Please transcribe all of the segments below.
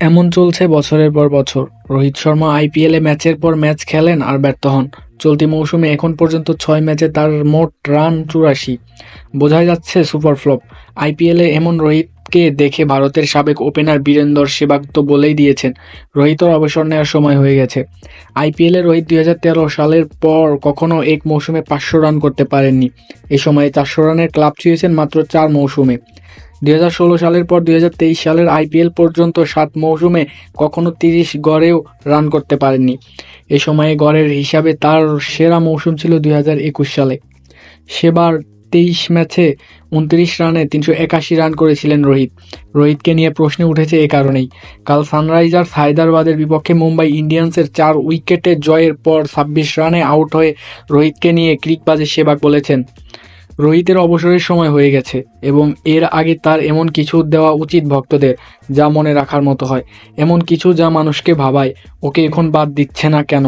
এমন চলছে বছরের পর বছর। রোহিত শর্মা আইপিএলে ম্যাচের পর ম্যাচ খেলেন আর ব্যর্থ হন। চলতি মৌসুমে এখন পর্যন্ত ছয় ম্যাচে তার মোট রান চুরাশি। বোঝা যাচ্ছে সুপার ফ্লপ। আইপিএলে এমন রোহিতকে দেখে ভারতের সাবেক ওপেনার বীরেন্দর সেবাগ তো বলেই দিয়েছেন, রোহিতর অবসর নেওয়ার সময় হয়ে গেছে। আইপিএলে রোহিত দুই হাজার তেরো সালের পর কখনো এক মৌসুমে পাঁচশো রান করতে পারেননি। এ সময়ে চারশো রানের ক্লাব ছুঁয়েছেন মাত্র চার মৌসুমে। দুই হাজার ষোলো সালের পর দুই হাজার তেইশ সালের আইপিএল পর্যন্ত সাত মৌসুমে কখনো তিরিশ গড়েও রান করতে পারেননি। এ সময়ে গড়ের হিসাবে তার সেরা মৌসুম ছিল দুই হাজার একুশ সালে। সেবার তেইশ ম্যাচে উনত্রিশ রানে তিনশো একাশি রান করেছিলেন রোহিত। রোহিতকে নিয়ে প্রশ্ন উঠেছে এ কারণেই। কাল সানরাইজার্স হায়দ্রাবাদের বিপক্ষে মুম্বাই ইন্ডিয়ান্সের চার উইকেটে জয়ের পর ছাব্বিশ রানে আউট হয়ে রোহিতকে নিয়ে ক্রিকবাজে সেবাগ বলেছেন। রোহিতের অবসরের সময় হয়ে গেছে এবং এর আগে তার এমন কিছু দেওয়া উচিত ভক্তদের যা মনে রাখার মতো হয়, এমন কিছু যা মানুষকে ভাবায়, ওকে এখন বাদ দিচ্ছে না কেন?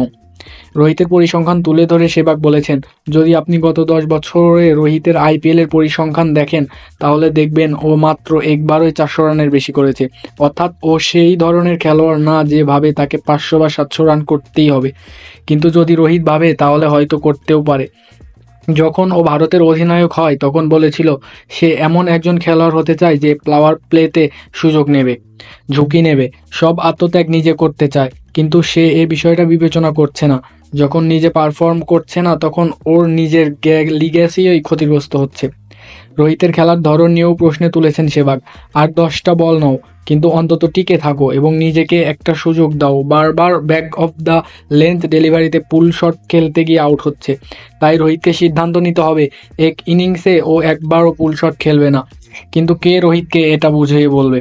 রোহিতের পরিসংখ্যান তুলে ধরে সেবাক বলেছেন, যদি আপনি গত দশ বছরে রোহিতের আইপিএলের পরিসংখ্যান দেখেন, তাহলে দেখবেন ও মাত্র একবারই চারশো রানের বেশি করেছে। অর্থাৎ ও সেই ধরনের খেলোয়াড় না যে ভাবে তাকে পাঁচশো বা সাতশো রান করতেই হবে। কিন্তু যদি রোহিত ভাবে, তাহলে হয়তো করতেও পারে। যখন ও ভারতের অধিনায়ক হয়, তখন বলেছিল, সে এমন একজন খেলোয়াড় হতে চায় যে প্লাওয়ার প্লেতে সুযোগ নেবে, ঝুঁকি নেবে, সব আত্মত্যাগ নিজে করতে চায়। কিন্তু সে এ বিষয়টা বিবেচনা করছে না। যখন নিজে পারফর্ম করছে না, তখন ওর নিজের লিগ্যাসিই ক্ষতিগ্রস্ত হচ্ছে। রোহিতের খেলার ধরন নিয়েও প্রশ্নে তুলেছেন সেবাগ। আর দশটা বল নাও, কিন্তু অন্তত টিকে থাকো এবং নিজেকে একটা সুযোগ দাও। বারবার ব্যাক অফ দ্য লেন্থ ডেলিভারিতে পুল শট খেলতে গিয়ে আউট হচ্ছে। তাই রোহিতকে সিদ্ধান্ত নিতে হবে, এক ইনিংসে ও একবারও পুল শট খেলবে না। কিন্তু কে রোহিতকে এটা বুঝিয়ে বলবে?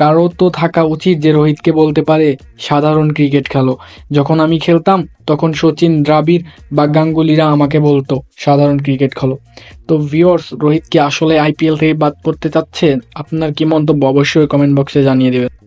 কারও তো থাকা উচিত যে রোহিতকে বলতে পারে, সাধারণ ক্রিকেট খেলো। যখন আমি খেলতাম, তখন সচিন, দ্রাবিড় বা গাঙ্গুলিরা আমাকে বলতো, সাধারণ ক্রিকেট খেলো। তো ভিওর্স রোহিতকে আসলে আইপিএল থেকে বাদ করতে চাচ্ছেন আপনার কি মন্তব্য? অবশ্যই কমেন্ট বক্সে জানিয়ে দেবেন।